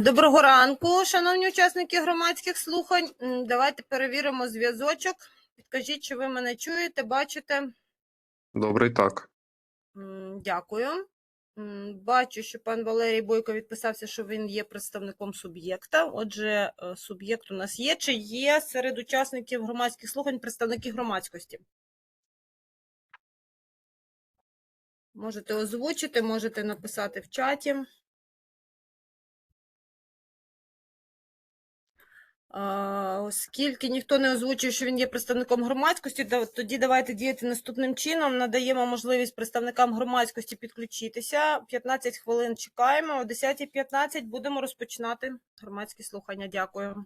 Доброго ранку, шановні учасники громадських слухань. Давайте перевіримо зв'язочок. Підкажіть, чи ви мене чуєте, бачите? Добре, так. Дякую. Бачу, що пан Валерій Бойко відписався, що він є представником суб'єкта. Отже, е, суб'єкт у нас є. Чи є серед учасників громадських слухань представники громадськості? Можете озвучити, можете написати в чаті. Оскільки ніхто не озвучує, що він є представником громадськості, тоді давайте діяти наступним чином. Надаємо можливість представникам громадськості підключитися. 15 хвилин чекаємо. О 10.15 будемо розпочинати громадські слухання. Дякую.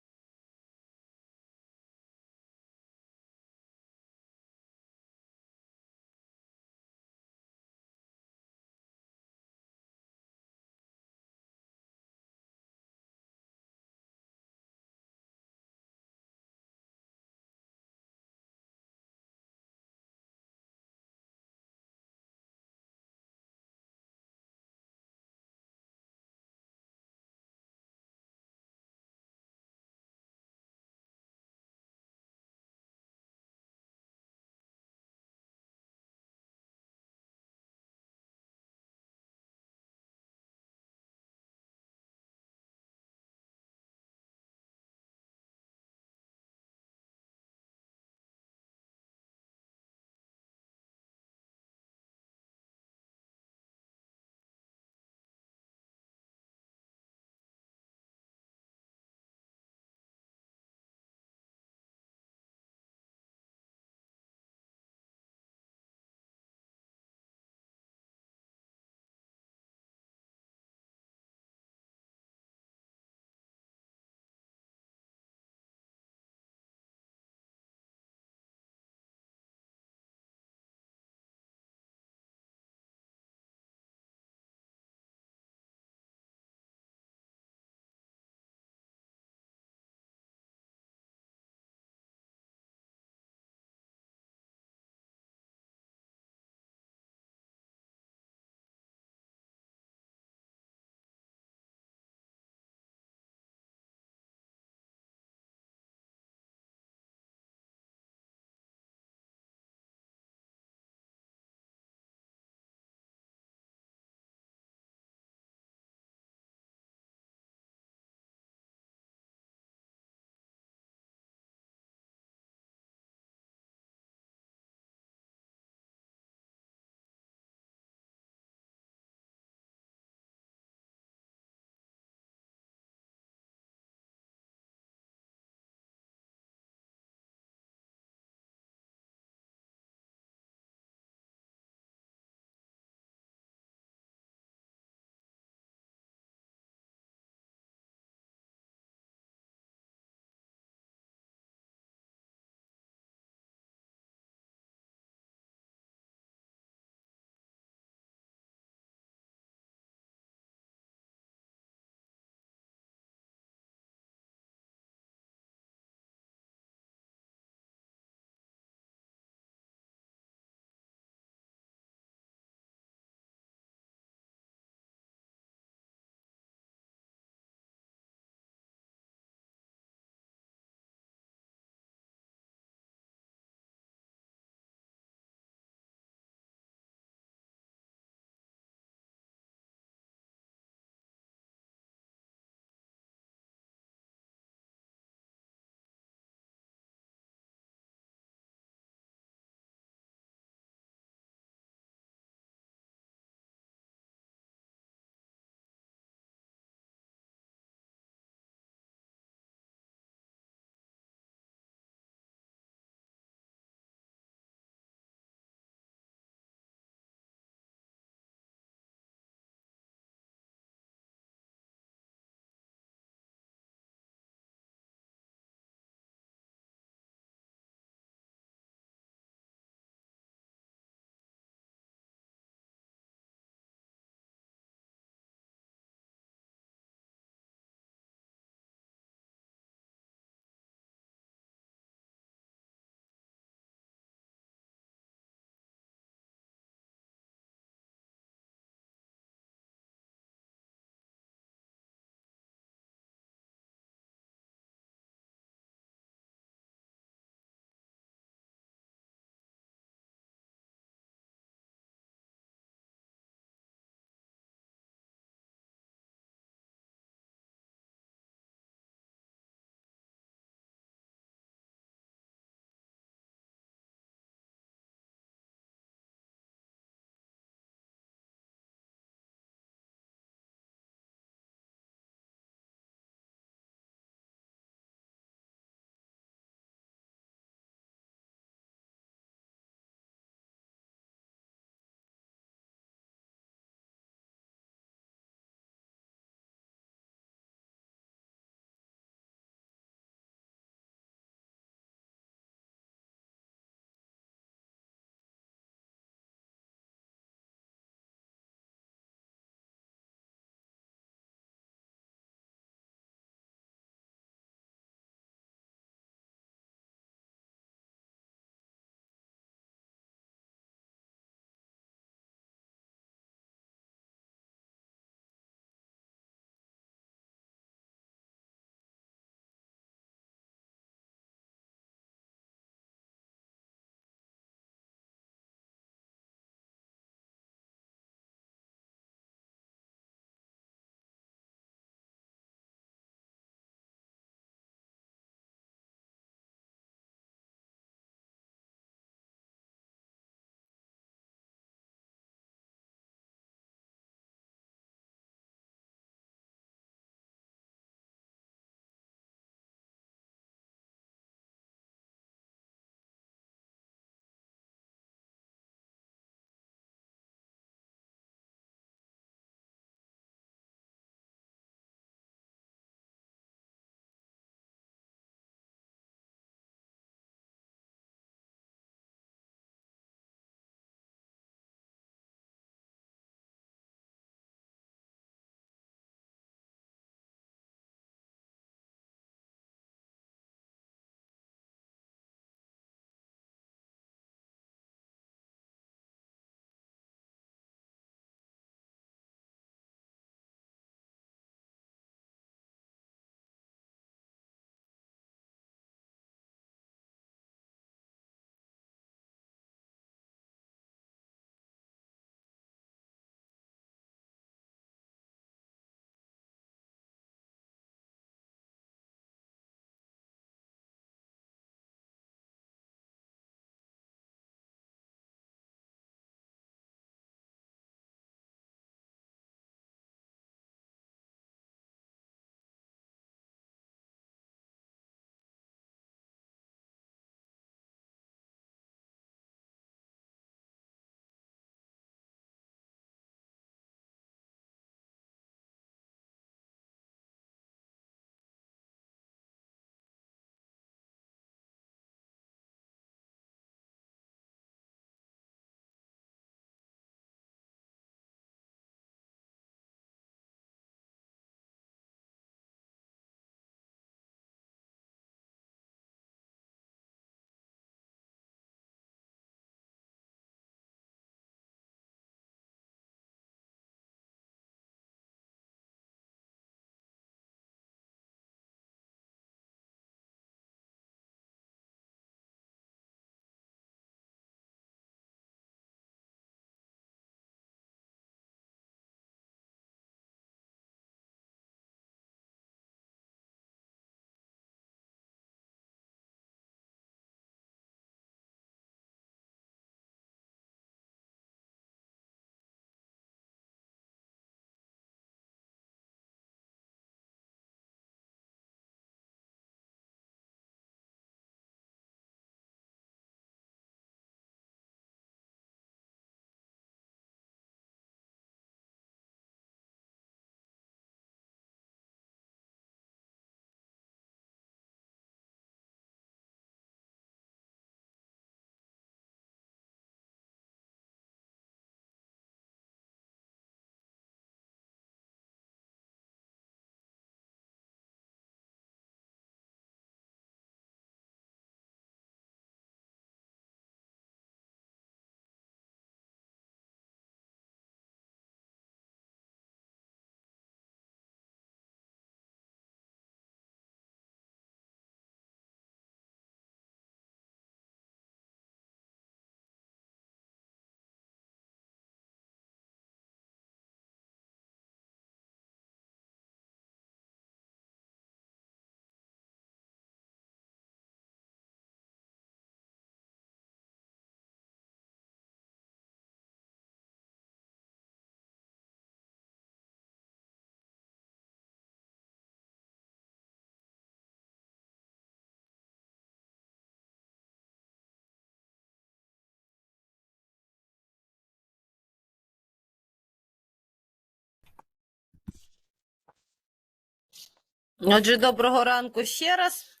Отже, доброго ранку ще раз.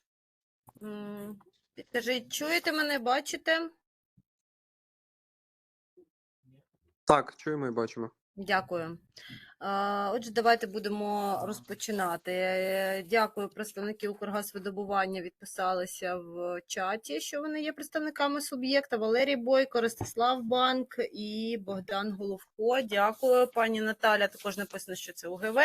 Скажіть, Підкажіть, чуєте мене, бачите? Так, чуємо і бачимо. Дякую. Отже, давайте будемо розпочинати. Е, Дякую, представники Укргазвидобування відписалися в чаті, що вони є представниками суб'єкта. Валерій Бойко, Ростислав Банк і Богдан Головко. Дякую. Пані Наталя також написано, що це УГВ.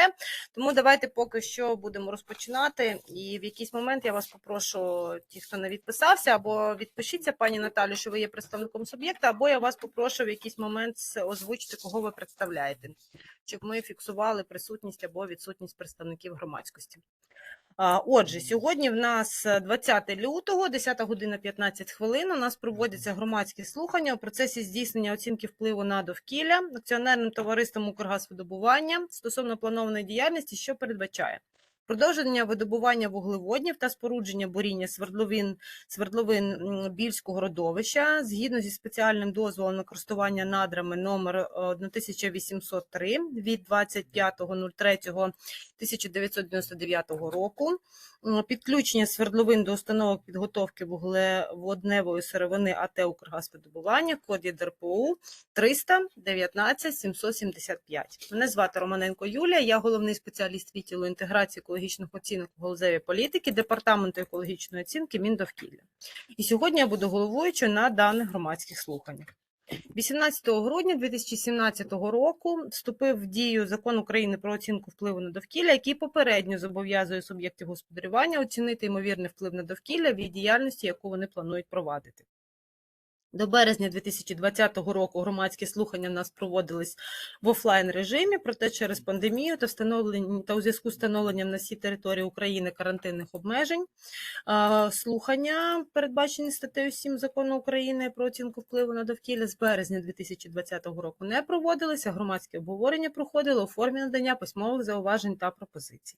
Тому давайте поки що будемо розпочинати. І в якийсь момент я вас попрошу, ті, хто не відписався, або відпишіться, пані Наталю, що ви є представником суб'єкта, або я вас попрошу в якийсь момент озвучити, кого ви представляєте, щоб ми фіксували присутність або відсутність представників громадськості. Отже, сьогодні в нас е, 20 лютого, 10 година 15 хвилин. У нас проводяться громадські слухання у процесі здійснення оцінки впливу на довкілля акціонерним товариством Укргазвидобування стосовно планованої діяльності, що передбачає продовження видобування вуглеводнів та спорудження буріння свердловин, свердловин Більського родовища згідно зі спеціальним дозволом на користування надрами номер е, 1803 від 25.03.1999 року. Підключення свердловин до установок підготовки вуглеводневої сировини АТ «Укргазвидобування», код є ДРПУ 300 19 775. Мене звати Романенко Юлія, я головний спеціаліст відділу інтеграції екологічних оцінок у галузевій політики Департаменту екологічної оцінки Міндовкілля. І сьогодні я буду головуючою на даних громадських слуханнях. 18 грудня 2017 року вступив в дію закон України про оцінку впливу на довкілля, який попередньо зобов'язує суб'єктів господарювання оцінити ймовірний вплив на довкілля від діяльності, яку вони планують провадити. До березня 2020 року громадські слухання в нас проводились в офлайн режимі, проте через пандемію та встановлення та у зв'язку з встановленням на всій території України карантинних обмежень. Слухання, передбачені статтею 7 закону України про оцінку впливу на довкілля з березня 2020 року не проводилися. Громадське обговорення проходило у формі надання письмових зауважень та пропозицій.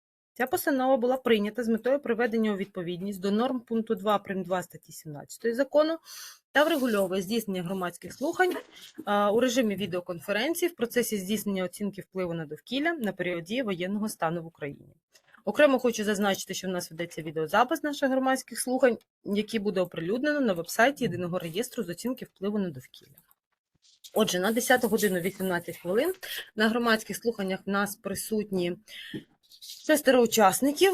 Ця постанова була прийнята з метою приведення у відповідність до норм пункту 2 прим. 2 статті 17 закону та врегульовує здійснення громадських слухань у режимі відеоконференції в процесі здійснення оцінки впливу на довкілля на період дії воєнного стану в Україні. Окремо хочу зазначити, що в нас ведеться відеозапис наших громадських слухань, який буде оприлюднено на вебсайті єдиного реєстру з оцінки впливу на довкілля. Отже, на 10 годину 18 хвилин на громадських слуханнях в нас присутні шестеро учасників.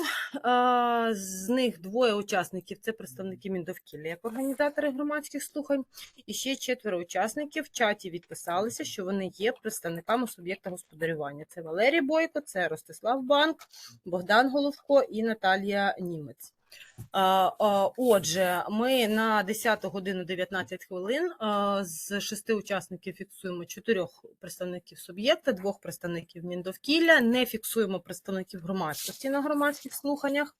З них двоє учасників це представники Міндовкілля як організатори громадських слухань. І ще четверо учасників в чаті відписалися, що вони є представниками суб'єкта господарювання. Це Валерій Бойко, це Ростислав Банк, Богдан Головко і Наталія Німець. А, а, Отже, ми на 10 годину 19 хвилин з шести учасників фіксуємо чотирьох представників суб'єкта, двох представників Міндовкілля, не фіксуємо представників громадськості на громадських слуханнях.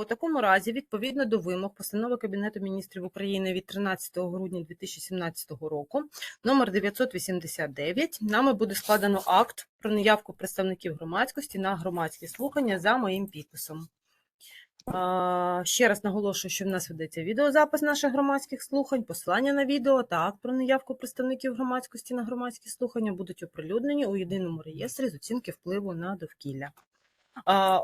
У такому разі, відповідно до вимог постанови Кабінету міністрів України від 13 грудня 2017 року, номер 989, нами буде складено акт про наявку представників громадськості на громадські слухання за моїм підписом. Ще раз наголошую, що в нас ведеться відеозапис наших громадських слухань, посилання на відео та акт про наявку представників громадськості на громадські слухання будуть оприлюднені у єдиному реєстрі з оцінки впливу на довкілля.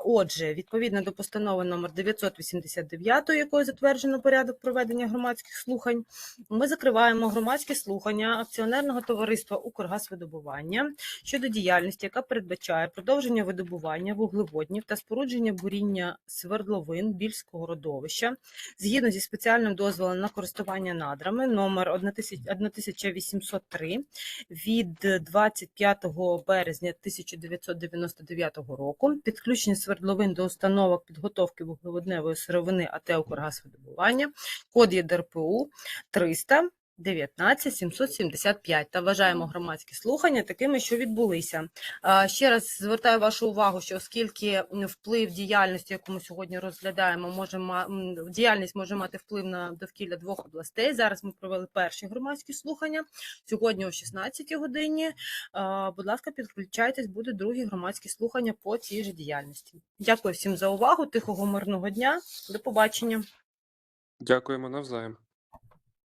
Отже, відповідно до постанови номер 989, якою затверджено порядок проведення громадських слухань, ми закриваємо громадські слухання акціонерного товариства «Укргазвидобування» щодо діяльності, яка передбачає продовження видобування вуглеводнів та спорудження буріння свердловин більського родовища згідно зі спеціальним дозволом на користування надрами номер 1803 від 25 березня 1999 року, підключення свердловин до установок підготовки вуглеводневої сировини АТ «Укргазвидобування», код ЄДРПУ 300 19 775 та вважаємо громадські слухання такими, що відбулися. Ще раз звертаю вашу увагу, що оскільки вплив діяльності, яку ми сьогодні розглядаємо, може діяльність може мати вплив на довкілля двох областей. Зараз ми провели перші громадські слухання. Сьогодні о 16 годині. Будь ласка, підключайтесь, буде другі громадські слухання по цій же діяльності. Дякую всім за увагу. Тихого мирного дня. До побачення. Дякуємо навзаєм.